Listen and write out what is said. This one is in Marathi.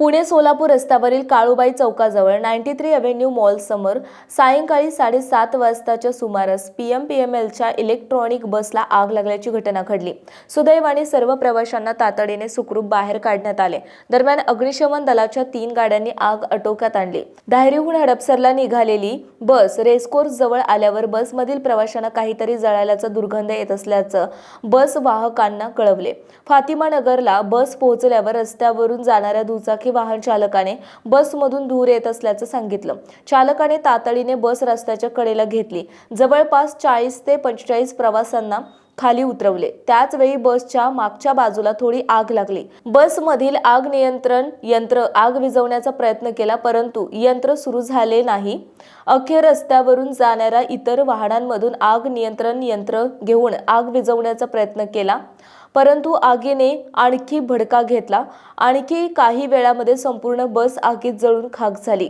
पुणे सोलापूर रस्त्यावरील काळूबाई चौकाजवळ नाईन्टी थ्री अव्हेन्यू मॉलसमोर सायंकाळी साडेसात वाजताच्या सुमारास पीएम पीएमएलच्या इलेक्ट्रॉनिक बसला आग लागल्याची घटना घडली. सुदैवाने सर्व प्रवाशांना तातडीने सुखरूप बाहेर काढण्यात आले. दरम्यान अग्निशमन दलाच्या तीन गाड्यांनी आग आटोक्यात आणली. धायरीहून हडपसरला निघालेली बस रेसकोर्स जवळ आल्यावर बसमधील प्रवाशांना काहीतरी जळाल्याचा दुर्गंध येत असल्याचं बस वाहकांना कळवले. फातिमा नगरला बस पोहोचल्यावर रस्त्यावरून जाणाऱ्या दुचाकी वाहन चालकाने बसमधून धूर येत असल्याचं सांगितलं. चालकाने तातडीने बस रस्त्याच्या कडेला घेतली. जवळपास चाळीस ते पंचेचाळीस प्रवाशांना खाली उतरवले. त्याच वेळी बसच्या मागच्या बाजूला थोडी आग लागली. बसमधील आग नियंत्रण यंत्र आग विझवण्याचा प्रयत्न केला परंतु यंत्र सुरू झाले नाही. अखेर रस्त्यावरून जाणाऱ्या इतर वाहनांमधून आग नियंत्रण यंत्र घेऊन आग विझवण्याचा प्रयत्न केला. परंतु आगीने आणखी भडका घेतला. आणखी काही वेळामध्ये संपूर्ण बस आगीत जळून खाक झाली.